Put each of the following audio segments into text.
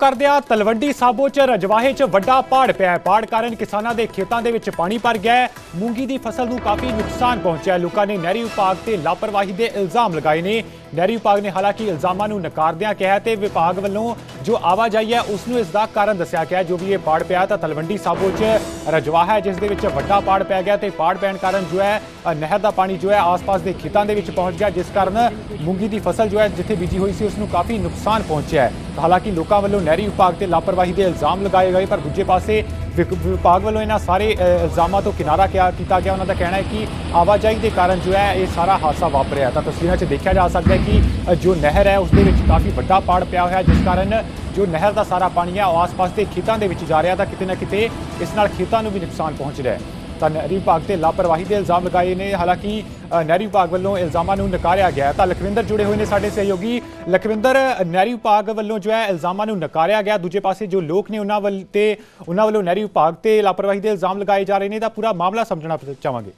ਕਰਦਿਆਂ ਤਲਵੰਡੀ ਸਾਬੋ ਚ ਰਜਵਾਹੇ ਚ ਵੱਡਾ ਪਾੜ ਪਿਆ ਹੈ। ਪਾੜ ਕਾਰਨ ਕਿਸਾਨਾਂ ਦੇ ਖੇਤਾਂ ਦੇ ਵਿੱਚ ਪਾਣੀ ਭਰ ਗਿਆ ਹੈ। ਮੂੰਗੀ ਦੀ ਫਸਲ ਨੂੰ ਕਾਫੀ ਨੁਕਸਾਨ ਪਹੁੰਚਿਆ ਹੈ। ਲੋਕਾਂ ਨੇ ਨਹਿਰੀ ਵਿਭਾਗ ਤੇ ਲਾਪਰਵਾਹੀ ਦੇ ਇਲਜ਼ਾਮ ਲਗਾਏ ਨੇ। ਨਹਿਰੀ ਵਿਭਾਗ ਨੇ ਹਾਲਾਂਕਿ ਇਲਜ਼ਾਮਾਂ ਨੂੰ ਨਕਾਰਦਿਆਂ ਕਿਹਾ ਹੈ ਤੇ ਵਿਭਾਗ ਵੱਲੋਂ ਜੋ ਆਵਾਜਾਈ ਹੈ ਉਸ ਨੂੰ ਇਸ ਦਾ ਕਾਰਨ ਦੱਸਿਆ ਗਿਆ। ਜੋ ਵੀ ਇਹ ਪਾੜ ਪਿਆ ਤਾਂ ਤਲਵੰਡੀ ਸਾਬੋ ਚ ਰਜਵਾਹਾ ਹੈ, ਜਿਸ ਦੇ ਵਿੱਚ ਵੱਡਾ ਪਾੜ ਪੈ ਗਿਆ ਤੇ ਪਾੜ ਪੈਣ ਕਾਰਨ ਜੋ ਹੈ ਨਹਿਰ ਦਾ ਪਾਣੀ ਜੋ ਹੈ, ਆਸ-ਪਾਸ ਦੇ ਖੇਤਾਂ ਦੇ ਵਿੱਚ ਪਹੁੰਚ ਗਿਆ, ਜਿਸ ਕਾਰਨ ਮੂੰਗੀ ਦੀ ਫਸਲ ਜੋ ਹੈ, ਜਿੱਥੇ ਬੀਜੀ ਹੋਈ ਸੀ ਉਸ ਨੂੰ ਕਾਫੀ ਨੁਕਸਾਨ ਪਹੁੰਚਿਆ ਹੈ। ਹਾਲਾਂਕਿ ਲੋਕਾਂ ਵੱਲੋਂ ਨਹਿਰੀ ਵਿਭਾਗ ਤੇ ਲਾਪਰਵਾਹੀ ਦੇ ਇਲਜ਼ਾਮ ਲਗਾਏ ਗਏ, ਪਰ ਦੂਜੇ ਪਾਸੇ ਵਿਕ- ਵਿਭਾਗ ਵੱਲੋਂ ਇਹਨਾਂ ਸਾਰੇ ਇਲਜ਼ਾਮਾਂ ਤੋਂ ਕਿਨਾਰਾ ਕਿਆ, ਕੀਤਾ ਗਿਆ। ਉਹਨਾਂ ਦਾ ਕਹਿਣਾ ਹੈ ਕਿ ਆਵਾਜਾਈ ਦੇ ਕਾਰਨ ਜੋ ਹੈ ਇਹ ਸਾਰਾ ਹਾਦਸਾ ਵਾਪਰਿਆ ਤਾਂ ਤਸਵੀਰਾਂ 'ਚ ਦੇਖਿਆ ਜਾ ਸਕਦਾ ਹੈ ਕਿ ਜੋ ਨਹਿਰ ਹੈ, ਉਸ ਦੇ ਵਿੱਚ ਕਾਫੀ ਵੱਡਾ ਪਾੜ ਪਿਆ ਹੋਇਆ ਜਿਸ ਕਾਰਨ ਜੋ ਨਹਿਰ ਦਾ ਸਾਰਾ ਪਾਣੀ ਹੈ, ਉਹ ਆਸ-ਪਾਸ ਦੇ ਖੇਤਾਂ ਦੇ ਵਿੱਚ ਜਾ ਰਿਹਾ ਤਾਂ ਕਿਤੇ ਨਾ ਕਿਤੇ ਇਸ ਨਾਲ ਖੇਤਾਂ ਨੂੰ ਵੀ ਨੁਕਸਾਨ ਪਹੁੰਚ ਰਿਹਾ ਹੈ। ਤਾਂ ਨਹਿਰੀ ਵਿਭਾਗ ਤੇ ਲਾਪਰਵਾਹੀ ਦੇ ਇਲਜ਼ਾਮ ਲਗਾਏ ਨੇ। ਹਾਲਾਂਕਿ ਨਹਿਰੀ ਵਿਭਾਗ ਵੱਲੋਂ ਇਲਜ਼ਾਮਾਂ ਨੂੰ ਨਕਾਰਿਆ ਗਿਆ ਤਾਂ ਲਖਵਿੰਦਰ ਜੁੜੇ ਹੋਏ ਨੇ ਸਾਡੇ ਸਹਿਯੋਗੀ। ਲਖਵਿੰਦਰ ਨਹਿਰੀ ਵਿਭਾਗ ਵੱਲੋਂ ਜੋ ਹੈ ਇਲਜ਼ਾਮਾਂ ਨੂੰ ਨਕਾਰਿਆ ਗਿਆ। ਦੂਜੇ ਪਾਸੇ ਜੋ ਲੋਕ ਨੇ ਉਹਨਾਂ ਵੱਲ ਤੇ, ਉਹਨਾਂ ਵੱਲੋਂ ਨਹਿਰੀ ਵਿਭਾਗ ਤੇ ਲਾਪਰਵਾਹੀ ਦੇ ਇਲਜ਼ਾਮ ਲਗਾਏ ਜਾ ਰਹੇ ਨੇ। ਤਾਂ ਪੂਰਾ ਮਾਮਲਾ ਸਮਝਣਾ ਚਾਹਾਂਗੇ।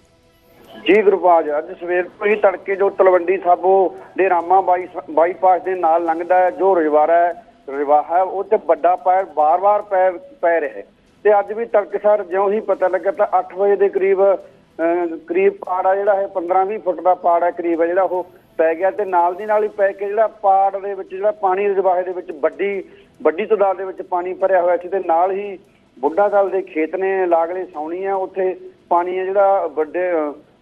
ਜੀ ਗੁਰਬਾਜ ਅੱਜ ਸਵੇਰ ਤੋਂ ਹੀ ਤੜਕੇ ਜੋ ਤਲਵੰਡੀ ਸਾਬੋ ਦੇ ਰਾਮਾ ਬਾਈ ਬਾਈਪਾਸ ਦੇ ਨਾਲ ਲੰਘਦਾ ਹੈ ਜੋ ਰਜਵਾੜਾ ਹੈ ਰਜਵਾਹਾ ਹੈ ਉਹ ਤੇ ਵੱਡਾ ਪੈਰ ਬਾਰ-ਬਾਰ ਪੈ ਪੈ ਰਿਹਾ ਹੈ। ਤੇ ਅੱਜ ਵੀ ਤੜਕਸਾਰ ਜਿਉਂ ਹੀ ਪਤਾ ਲੱਗਾ ਤਾਂ 8 ਵਜੇ ਦੇ ਕਰੀਬ ਅਹ, ਕਰੀਬ ਪਾੜ ਆ ਜਿਹੜਾ ਹੈ 15-20 ਫੁੱਟ ਦਾ ਪਾੜ ਹੈ ਕਰੀਬ ਹੈ ਜਿਹੜਾ ਉਹ ਪੈ ਗਿਆ ਤੇ ਨਾਲ ਦੀ ਨਾਲ ਹੀ ਪੈ ਕੇ ਜਿਹੜਾ ਪਾੜ ਦੇ ਵਿੱਚ ਜਿਹੜਾ ਪਾਣੀ ਰਜਵਾਹੇ ਦੇ ਵਿੱਚ ਵੱਡੀ ਵੱਡੀ ਤਾਦਾਦ ਦੇ ਵਿੱਚ ਪਾਣੀ ਭਰਿਆ ਹੋਇਆ ਸੀ ਤੇ ਨਾਲ ਹੀ ਬੁੱਢਾ ਦਲ ਦੇ ਖੇਤ ਨੇ ਲਾਗਲੇ ਸੌਣੀ ਆ ਉੱਥੇ ਪਾਣੀ ਹੈ ਜਿਹੜਾ ਵੱਡੇ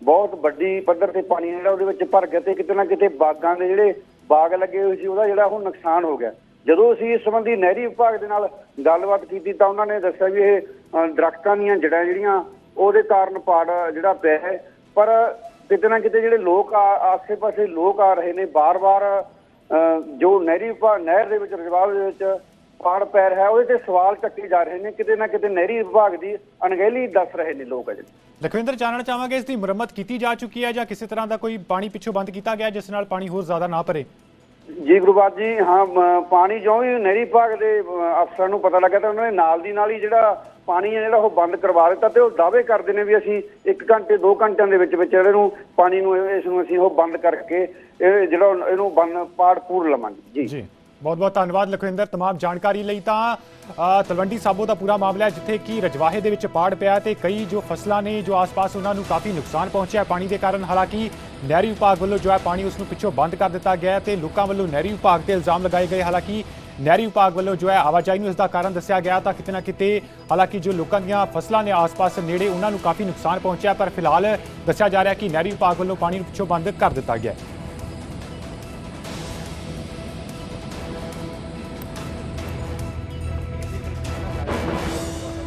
ਬਹੁਤ ਵੱਡੀ ਪੱਧਰ ਤੇ ਪਾਣੀ ਜਿਹੜਾ ਉਹਦੇ ਵਿੱਚ ਭਰ ਗਿਆ ਤੇ ਕਿਤੇ ਨਾ ਕਿਤੇ ਬਾਗਾਂ ਦੇ ਜਿਹੜੇ ਬਾਗ ਲੱਗੇ ਹੋਏ ਸੀ ਉਹਦਾ ਜਿਹੜਾ ਉਹ ਨੁਕਸਾਨ ਹੋ ਗਿਆ। ਜਦੋਂ ਅਸੀਂ ਇਸ ਸੰਬੰਧੀ ਨਹਿਰੀ ਵਿਭਾਗ ਦੇ ਨਾਲ ਗੱਲਬਾਤ ਕੀਤੀ ਤਾਂ ਉਹਨਾਂ ਨੇ ਦੱਸਿਆ ਵੀ ਇਹ ਦਰਖਤਾਂ ਦੀਆਂ ਜੜਾਂ ਜਿਹੜੀਆਂ ਉਹਦੇ ਕਾਰਨ ਪਾੜ ਜਿਹੜਾ ਪਿਆ ਹੈ। ਪਰ ਕਿਤੇ ਨਾ ਕਿਤੇ ਜਿਹੜੇ ਲੋਕ ਆਸੇ-ਪਾਸੇ ਲੋਕ ਆ ਰਹੇ ਨੇ ਬਾਰ-ਬਾਰ ਅਹ, ਜੋ ਨਹਿਰੀ ਵਿਭਾਗ ਨਹਿਰ ਦੇ ਵਿੱਚ ਰਜਵਾਲ ਦੇ ਵਿੱਚ ਪਾੜ ਪੈ ਰਿਹਾ ਹੈ ਉਹਦੇ ਤੇ ਸਵਾਲ ਚੱਕੇ ਜਾ ਰਹੇ ਨੇ ਕਿਤੇ ਨਾ ਕਿਤੇ ਨਹਿਰੀ ਵਿਭਾਗ ਦੀ ਅਣਗਹਿਲੀ ਦੱਸ ਰਹੇ ਨੇ ਲੋਕ ਅਜੇ। ਲਖਵਿੰਦਰ ਜਾਣਨਾ ਚਾਹਾਂਗੇ ਇਸ ਦੀ ਮੁਰੰਮਤ ਕੀਤੀ ਜਾ ਚੁੱਕੀ ਹੈ ਜਾਂ ਕਿਸੇ ਤਰ੍ਹਾਂ ਦਾ ਕੋਈ ਪਾਣੀ ਪਿੱਛੋਂ ਬੰਦ ਕੀਤਾ ਗਿਆ ਜਿਸ ਨਾਲ ਪਾਣੀ ਹੋਰ ਜ਼ਿਆਦਾ ਨਾ ਭਰੇ? ਜੀ ਗੁਰਬਾਜ ਜੀ ਹਾਂ ਪਾਣੀ ਜਿਉਂ ਵੀ ਨਹਿਰੀ ਵਿਭਾਗ ਦੇ ਅਫਸਰਾਂ ਨੂੰ ਪਤਾ ਲੱਗਾ ਤਾਂ ਉਹਨਾਂ ਨੇ ਨਾਲ ਦੀ ਨਾਲ ਹੀ ਜਿਹੜਾ ਪਾਣੀ ਹੈ ਜਿਹੜਾ ਉਹ ਬੰਦ ਕਰਵਾ ਦਿੱਤਾ ਤੇ ਉਹ ਦਾਅਵੇ ਕਰਦੇ ਨੇ ਵੀ ਅਸੀਂ 1 ਘੰਟੇ 2 ਘੰਟਿਆਂ ਦੇ ਵਿੱਚ ਵਿੱਚ ਜਿਹੜੇ ਨੂੰ ਪਾਣੀ ਨੂੰ ਇਸ ਨੂੰ ਅਸੀਂ ਉਹ ਬੰਦ ਕਰਕੇ ਇਹ ਜਿਹੜਾ ਇਹਨੂੰ ਬੰਦ ਪਾੜ ਪੂਰ ਲਵਾਂਗੇ। ਜੀ। ਜੀ। ਬਹੁਤ ਬਹੁਤ ਧੰਨਵਾਦ ਲਖਵਿੰਦਰ तमाम ਜਾਣਕਾਰੀ ਲਈ ਤਾਂ ਅ, ਤਲਵੰਡੀ ਸਾਬੋ ਦਾ ਪੂਰਾ ਮਾਮਲਾ ਹੈ ਜਿੱਥੇ ਕੀ ਰਜਵਾਹੇ ਦੇ ਵਿੱਚ ਪਾੜ ਪਿਆ ਤੇ ਕਈ ਜੋ ਫਸਲਾਂ ਨੇ ਜੋ ਆਸ-ਪਾਸ ਉਹਨਾਂ ਨੂੰ ਕਾਫੀ ਨੁਕਸਾਨ ਪਹੁੰਚਿਆ ਹੈ ਪਾਣੀ ਦੇ ਕਾਰਨ ਹਾਲਾਂਕਿ ਨਹਿਰੀ ਵਿਭਾਗ ਵੱਲੋਂ ਜੋ ਹੈ ਪਾਣੀ ਉਸ ਨੂੰ ਪਿੱਛੋਂ ਬੰਦ ਕਰ ਦਿੱਤਾ ਗਿਆ ਹੈ ਤੇ ਲੋਕਾਂ ਵੱਲੋਂ ਨਹਿਰੀ ਵਿਭਾਗ ਤੇ ਇਲਜ਼ਾਮ ਲਗਾਏ ਗਏ ਹਾਲਾਂਕਿ ਨਹਿਰੀ ਵਿਭਾਗ ਵੱਲੋਂ ਜੋ ਹੈ ਆਵਾਜਾਈ ਨੂੰ ਇਸ ਦਾ ਕਾਰਨ ਦੱਸਿਆ ਗਿਆ ਤਾਂ ਕਿਤੇ ਨਾ ਕਿਤੇ ਹਾਲਾਂਕਿ ਜੋ ਲੋਕਾਂ ਦੀਆਂ ਫਸਲਾਂ ਨੇ ਆਸ-ਪਾਸ ਨੇੜੇ ਉਹਨਾਂ ਨੂੰ ਕਾਫੀ ਨੁਕਸਾਨ ਪਹੁੰਚਿਆ ਪਰ ਫਿਲਹਾਲ ਦੱਸਿਆ ਜਾ ਰਿਹਾ ਕਿ ਨਹਿਰੀ ਵਿਭਾਗ ਵੱਲੋਂ ਪਾਣੀ ਨੂੰ ਪਿੱਛੋਂ ਬੰਦ ਕਰ ਦਿੱਤਾ ਗਿਆ ਹੈ